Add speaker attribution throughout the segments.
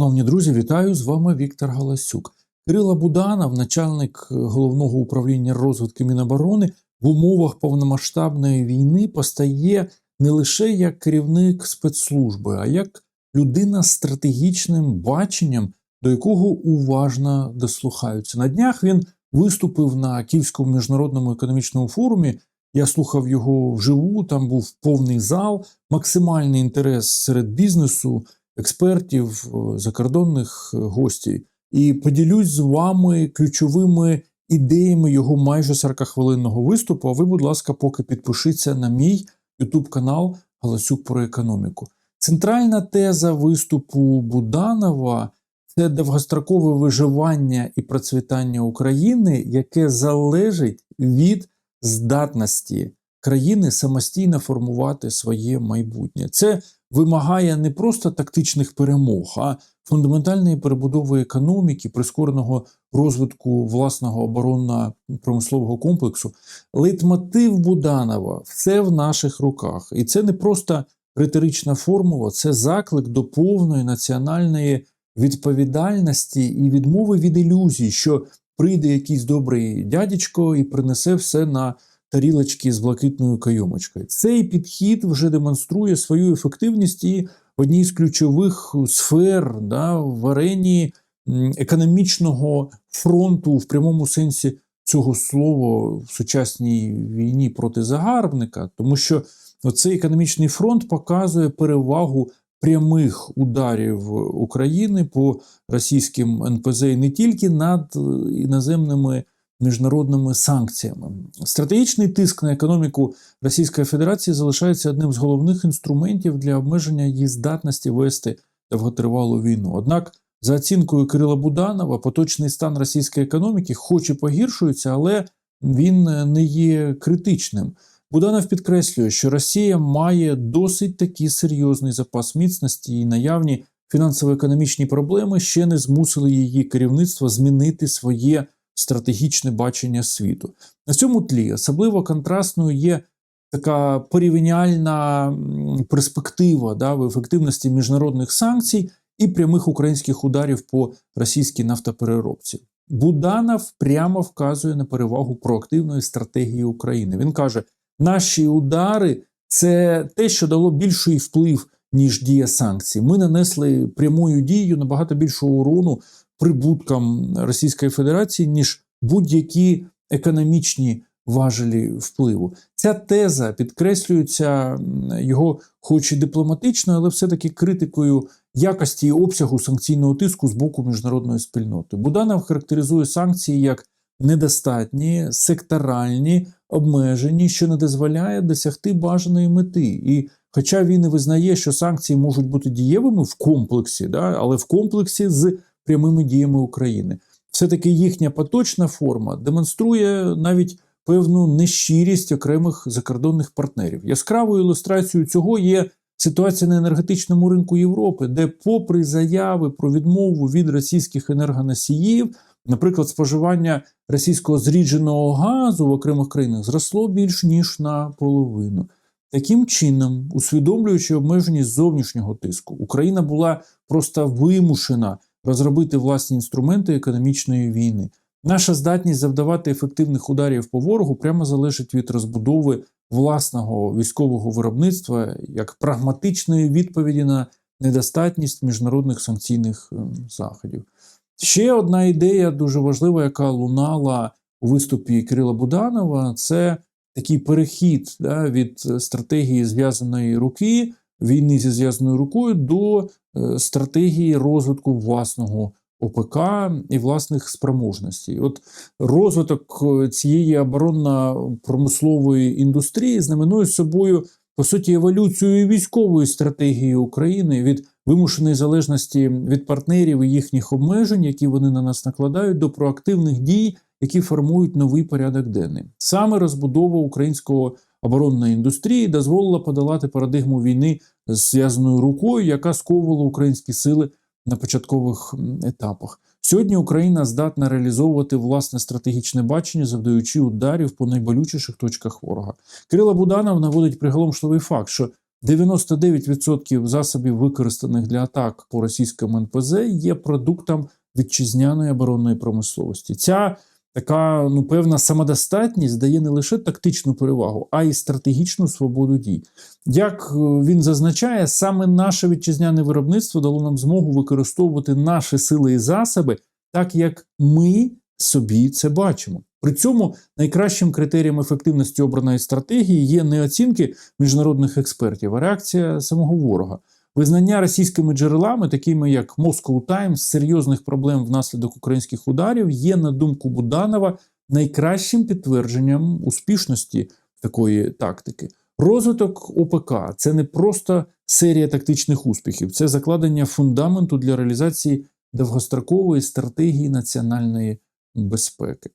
Speaker 1: Шановні друзі, вітаю з вами Віктор Галасюк. Кирила Буданов, начальник е, головного управління розвитку Міноборони, в умовах повномасштабної війни постає не лише як керівник спецслужби, а як людина з стратегічним баченням, до якого уважно дослухаються. На днях він виступив на Київському міжнародному економічному форумі. Я слухав його вживу, там був повний зал, максимальний інтерес серед бізнесу, експертів, е, закордонних е, гостей. І поділюсь з вами ключовими ідеями його майже 40-хвилинного виступу. А ви, будь ласка, поки підпишіться на мій YouTube канал Галасюк про економіку. Центральна теза виступу Буданова це довгострокове виживання і процвітання України, яке залежить від здатності країни самостійно формувати своє майбутнє. Це вимагає не просто тактичних перемог, а фундаментальної перебудови економіки, прискореного розвитку власного оборонно-промислового комплексу. Лейтмотив Буданова все в наших руках. І це не просто риторична формула, це заклик до повної національної відповідальності і відмови від ілюзій, що прийде якийсь добрий дядечко і принесе все на тарілочки з блакитною кайомочкою. Цей підхід вже демонструє свою ефективність і в одній з ключових сфер да, в арені економічного фронту в прямому сенсі цього слова в сучасній війні проти загарбника, тому що цей економічний фронт показує перевагу прямих ударів України по російським НПЗ не тільки над іноземними міжнародними санкціями. Стратегічний тиск на економіку Російської Федерації залишається одним з головних інструментів для обмеження її здатності вести довготривалу війну. Однак, за оцінкою Кирила Буданова, поточний стан російської економіки, хоч і погіршується, але він не є критичним. Буданов підкреслює, що Росія має досить такий серйозний запас міцності і наявні фінансово-економічні проблеми ще не змусили її керівництво змінити своє стратегічне бачення світу. На цьому тлі особливо контрастною є така порівняльна перспектива да, в ефективності міжнародних санкцій і прямих українських ударів по російській нафтопереробці. Буданов прямо вказує на перевагу проактивної стратегії України. Він каже: наші удари це те, що дало більший вплив. Ніж дія санкцій, ми нанесли прямою дією набагато більшого урону прибуткам Російської Федерації, ніж будь-які економічні важелі впливу. Ця теза підкреслюється його, хоч і дипломатично, але все-таки критикою якості і обсягу санкційного тиску з боку міжнародної спільноти. Буданов характеризує санкції як недостатні, секторальні, обмежені, що не дозволяє досягти бажаної мети. І хоча він і визнає, що санкції можуть бути дієвими в комплексі, да, але в комплексі з прямими діями України. Все-таки їхня поточна форма демонструє навіть певну нещирість окремих закордонних партнерів. Яскравою ілюстрацією цього є ситуація на енергетичному ринку Європи, де, попри заяви про відмову від російських енергоносіїв, наприклад, споживання російського зрідженого газу в окремих країнах зросло більш ніж на половину. Таким чином, усвідомлюючи обмеженість зовнішнього тиску, Україна була просто вимушена розробити власні інструменти економічної війни. Наша здатність завдавати ефективних ударів по ворогу прямо залежить від розбудови власного військового виробництва як прагматичної відповіді на недостатність міжнародних санкційних ем, заходів. Ще одна ідея дуже важлива, яка лунала у виступі Кирила Буданова, це такий перехід да, від стратегії зв'язаної руки війни зі зв'язаною рукою до стратегії розвитку власного ОПК і власних спроможностей. От розвиток е, цієї оборонно-промислової індустрії знаменує собою по суті еволюцію військової стратегії України від вимушеної залежності від партнерів і їхніх обмежень, які вони на нас накладають, до проактивних дій, які формують новий порядок денний. Саме розбудова українського оборонної індустрії дозволила подолати парадигму війни з зв'язаною рукою, яка сковувала українські сили на початкових етапах. Сьогодні Україна здатна реалізовувати власне стратегічне бачення, завдаючи ударів по найболючіших точках ворога. Кирила Буданов наводить приголомшливий факт, що 99% засобів, використаних для атак по російському НПЗ, є продуктом вітчизняної оборонної промисловості. Ця така ну, певна самодостатність дає не лише тактичну перевагу, а й стратегічну свободу дій. Як е, він зазначає, саме наше вітчизняне виробництво дало нам змогу використовувати наші сили і засоби так, як ми собі це бачимо. При цьому найкращим критерієм ефективності обраної стратегії є не оцінки міжнародних експертів, а реакція самого ворога. Визнання російськими джерелами, такими як Moscow Times, серйозних проблем внаслідок українських ударів, є, на думку Буданова, найкращим підтвердженням успішності такої тактики. Розвиток ОПК це не просто серія тактичних успіхів, це закладення фундаменту для реалізації довгострокової стратегії національної безпеки.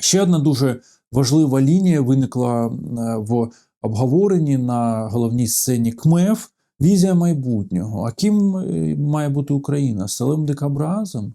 Speaker 1: Ще одна дуже важлива лінія виникла е, в обговоренні на головній сцені КМЕФ візія майбутнього. А ким е, має бути Україна? Сталим дикобразом?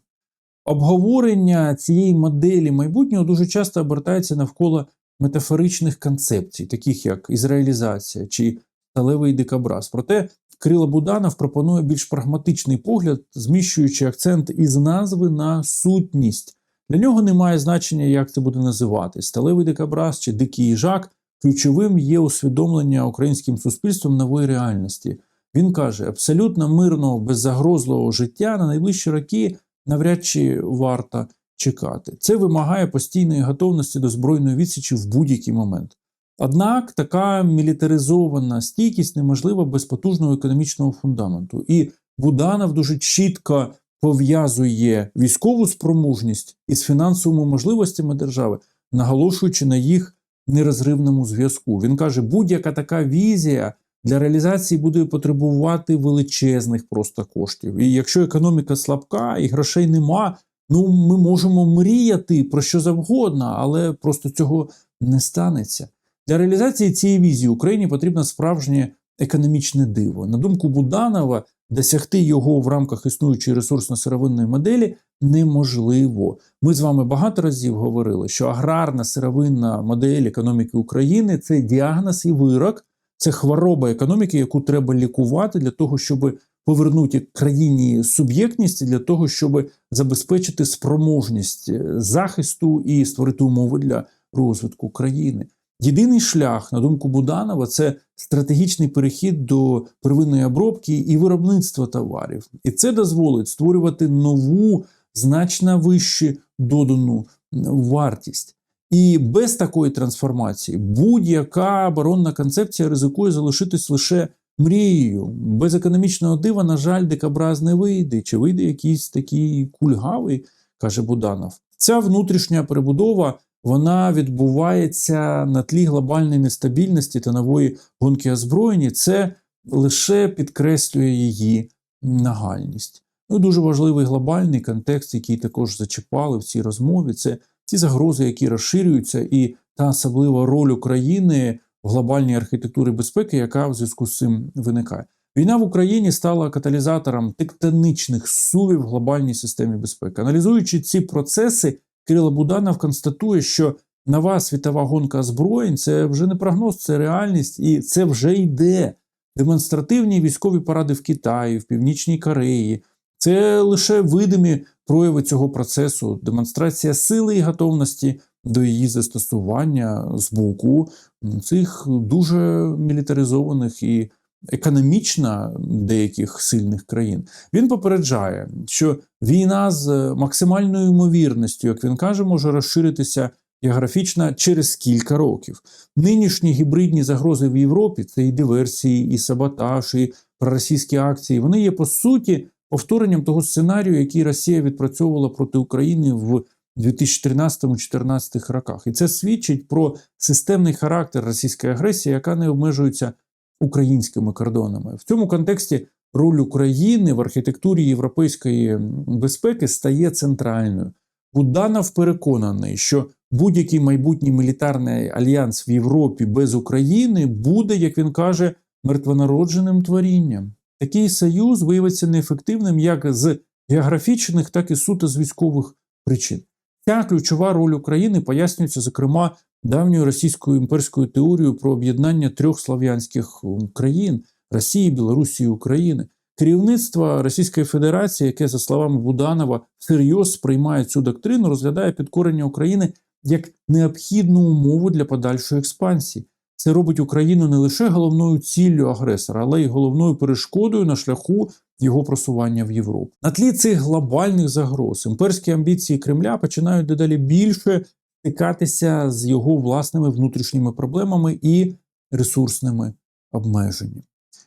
Speaker 1: Обговорення цієї моделі майбутнього дуже часто обертається навколо метафоричних концепцій, таких як ізраїлізація чи сталевий дикобраз. Проте Кирило Буданов пропонує більш прагматичний погляд, зміщуючи акцент із назви на сутність. Для нього немає значення, як це буде називати сталевий дикобраз чи дикий їжак. Ключовим є усвідомлення українським суспільством нової реальності. Він каже: абсолютно мирного, беззагрозливого життя на найближчі роки навряд чи варто чекати. Це вимагає постійної готовності до збройної відсічі в будь-який момент. Однак така мілітаризована стійкість неможлива без потужного економічного фундаменту. І Буданов дуже чітко пов'язує військову спроможність із фінансовими можливостями держави, наголошуючи на їх нерозривному зв'язку. Він каже, будь-яка така візія для реалізації буде потребувати величезних просто коштів. І якщо економіка слабка і грошей нема, ну ми можемо мріяти про що завгодно, але просто цього не станеться. Для реалізації цієї візії Україні потрібно справжнє економічне диво. На думку Буданова, досягти його в рамках існуючої ресурсно-сировинної моделі неможливо. Ми з вами багато разів говорили, що аграрна сировинна модель економіки України це діагноз і вирок, це хвороба економіки, яку треба лікувати для того, щоб повернути країні суб'єктність, для того, щоб забезпечити спроможність захисту і створити умови для розвитку країни. Єдиний шлях, на думку Буданова, це стратегічний перехід до первинної обробки і виробництва товарів. І це дозволить створювати нову, значно вищу додану вартість. І без такої трансформації будь-яка оборонна концепція ризикує залишитись лише мрією. Без економічного дива, на жаль, дикобраз не вийде. Чи вийде якийсь такий кульгавий, каже Буданов. Ця внутрішня перебудова вона відбувається на тлі глобальної нестабільності та нової гонки озброєння. Це лише підкреслює її нагальність. Ну, Дуже важливий глобальний контекст, який також зачіпали в цій розмові. Це ці загрози, які розширюються, і та особлива роль України в глобальній архітектурі безпеки, яка в зв'язку з цим виникає. Війна в Україні стала каталізатором тектонічних сувів в глобальній системі безпеки. Аналізуючи ці процеси, Кирило Буданов констатує, що нова світова гонка озброєнь це вже не прогноз, це реальність, і це вже йде. Демонстративні військові паради в Китаї, в Північній Кореї. Це лише видимі прояви цього процесу, демонстрація сили і готовності до її застосування з боку цих дуже мілітаризованих і економічно деяких сильних країн. Він попереджає, що війна з максимальною ймовірністю, як він каже, може розширитися географічно через кілька років. Нинішні гібридні загрози в Європі це і диверсії, і саботаж, і проросійські акції. Вони є по суті повторенням того сценарію, який Росія відпрацьовувала проти України в 2013-2014 роках. І це свідчить про системний характер російської агресії, яка не обмежується українськими кордонами. В цьому контексті роль України в архітектурі європейської безпеки стає центральною. Буданов переконаний, що будь-який майбутній мілітарний альянс в Європі без України буде, як він каже, мертвонародженим творінням. Такий союз виявиться неефективним як з географічних, так і суто з військових причин. Ця ключова роль України пояснюється, зокрема, давньою російською імперською теорією про об'єднання трьох слав'янських країн Росії, Білорусі і України. Керівництво Російської Федерації, яке, за словами Буданова, всерйоз сприймає цю доктрину, розглядає підкорення України як необхідну умову для подальшої експансії. Це робить Україну не лише головною ціллю агресора, але й головною перешкодою на шляху його просування в Європу. На тлі цих глобальних загроз імперські амбіції Кремля починають дедалі більше стикатися з його власними внутрішніми проблемами і ресурсними обмеженнями.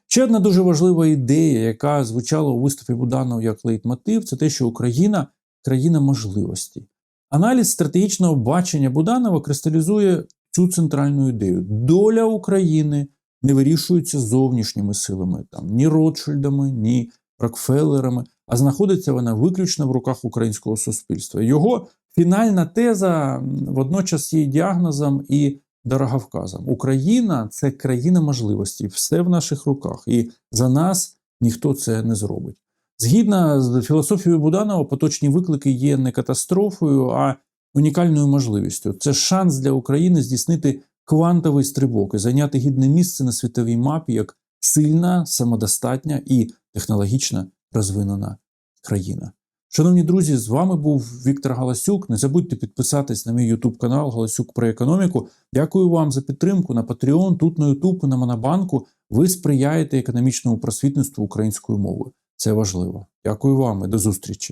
Speaker 1: Ще одна дуже важлива ідея, яка звучала у виступі Буданова як лейтмотив, це те, що Україна країна можливостей. Аналіз стратегічного бачення Буданова кристалізує цю центральну ідею. Доля України не вирішується зовнішніми силами, там, ні Ротшильдами, ні Рокфеллерами, а знаходиться вона виключно в руках українського суспільства. Його фінальна теза водночас є діагнозом і дороговказом. Україна це країна можливостей, все в наших руках, і за нас ніхто це не зробить. Згідно з філософією Буданова, поточні виклики є не катастрофою, а унікальною можливістю. Це шанс для України здійснити квантовий стрибок і зайняти гідне місце на світовій мапі як сильна, самодостатня і технологічно розвинена країна. Шановні друзі, з вами був Віктор Галасюк. Не забудьте підписатись на мій YouTube канал Галасюк про економіку. Дякую вам за підтримку на Patreon, тут на YouTube на Монобанку. Ви сприяєте економічному просвітництву українською мовою. Це важливо. Дякую вам і до зустрічі.